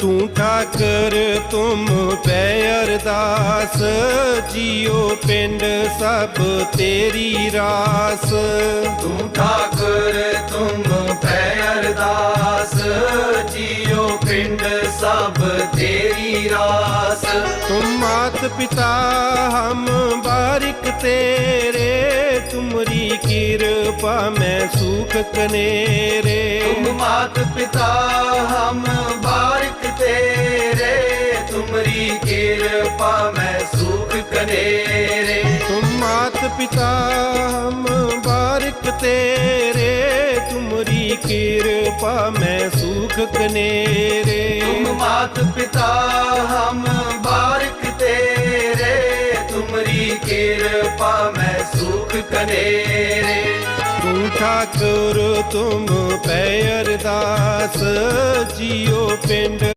ਤੂੰ ਠਾਕਰ ਤੁਮ ਪੈ ਅਰਦਾਸ ਜਿਉ ਪਿੰਡ ਸਭ ਤੇਰੀ ਰਾਸ। ਤੂੰ ਠਾਕਰ ਤੁਮ ਪੈ ਅਰਦਾਸ ਜਿਉ ਪਿੰਡ ਸਭ ਤੇਰੀ ਰਾਸ। ਤੁਮ ਮਾਤ ਪਿਤਾ ਹਮ ਬਾਰਿਕ ਤੇਰੇ ਤੁਮਰੀ ਕਿਰਪਾ ਮੈਂ ਸੁਖ ਕਨੇਰੇ। ਤੁਮ ਮਾਤ ਪਿਤਾ तुमरी कृपा में सुख कनेरे तुम मात पिता हम बारिक तेरे। तुमरी कृपा में सुख कनेरे तुम मात पिता हम बारिक तेरे। तुमरी कृपा में सुख कनेरे तू ठाकुर तुम पै अरदास जियो पिंड।